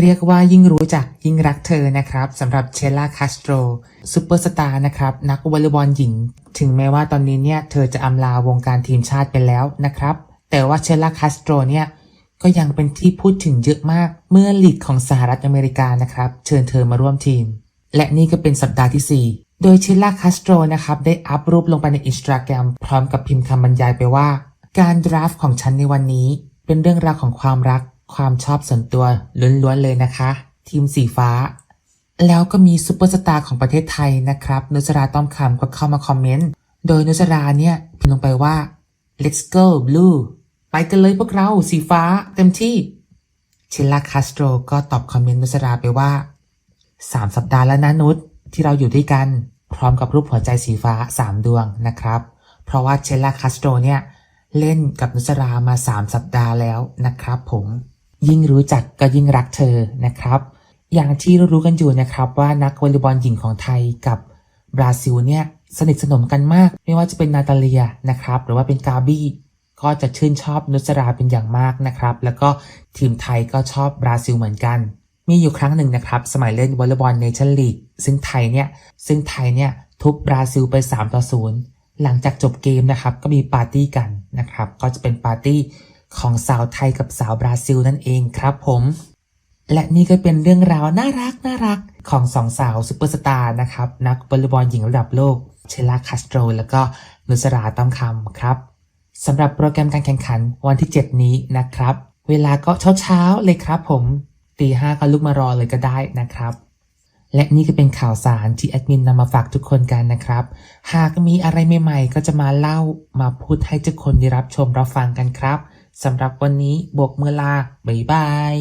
เรียกว่ายิ่งรู้จักยิ่งรักเธอนะครับสำหรับเชล่าคาสโตรซูเปอร์สตาร์นะครับนักวอลเลย์บอลหญิง ถึงแม้ว่าตอนนี้เนี่ยเธอจะอำลาวงการทีมชาติไปแล้วนะครับ แต่ว่าเชล่าคาสโตรเนี่ยก็ยังเป็นที่พูดถึงเยอะมากเมื่อลีกของสหรัฐอเมริกานะครับ เชิญเธอมาร่วมทีม และนี่ก็เป็นสัปดาห์ที่ 4 โดยเชล่าคาสโตรนะครับได้อัพรูปลงไปในอินสตาแกรมพร้อมกับพิมพ์คำบรรยายไปว่า การดราฟต์ของฉันในวันนี้ เป็นเรื่องราวของความรัก ความชอบส่วนตัวล้วนๆเลยนะคะ ทีมสีฟ้า แล้วก็มีซูเปอร์สตาร์ของประเทศไทยนะครับ นุสราต้อมคำก็เข้ามาคอมเมนต์ โดยนุสราเนี่ยพิมพ์ลงไปว่า let's go blue ไปกันเลยพวกเราสีฟ้าเต็มที่เชลลาคาสโตรก็ตอบคอมเมนต์นุสราไปว่าสามสัปดาห์แล้วนะนุชที่เราอยู่ด้วยกัน พร้อมกับรูปหัวใจสีฟ้า 3 ดวงนะครับ เพราะว่าเชลลาคาสโตรเนี่ยเล่นกับนุสรามา 3 สัปดาห์แล้วนะครับผม ยิ่งรู้จักก็ยิ่งรักเธอนะครับ อย่างที่รู้กันอยู่นะครับว่านักวอลเลย์บอลหญิงของไทยกับบราซิลเนี่ยสนิทสนมกันมาก ไม่ว่าจะเป็นนาตาเลียนะครับ หรือว่าเป็นกาบี้ก็จะชื่นชอบนุสราเป็นอย่างมากนะครับ แล้วก็ทีมไทยก็ชอบบราซิลเหมือนกัน มีอยู่ครั้งหนึ่งนะครับ สมัยเล่นวอลเลย์บอลเนชั่นลีกซึ่งไทยเนี่ยซึ่งไทยเนี่ยทุบบราซิลไป3ต่อ0หลังจากจบเกมนะครับ ก็มีปาร์ตี้กันนะครับ ก็จะเป็นปาร์ตี้ ของสาวไทยกับสาวบราซิลนั่นเองครับผม และนี่ก็เป็นเรื่องราวน่ารักน่ารักของสองสาวซูเปอร์สตาร์นะครับ นักวอลเลย์บอลหญิงระดับโลก เชล่าคาสโตร แล้วก็นุสราต้อมคำครับสำหรับโปรแกรมการแข่งขันวันที่ 7 นี้นะครับ เวลาก็เช้าๆเลยครับผมตีห้าก็ลุกมารอเลยก็ได้นะครับ และนี่ก็เป็นข่าวสารที่แอดมินนำมาฝากทุกคนกันนะครับ หากมีอะไรใหม่ๆ ก็จะมาเล่ามาพูดให้ทุกคนได้รับชมรับฟังกันครับ สำหรับวันนี้บวกมือลาบ๊ายบาย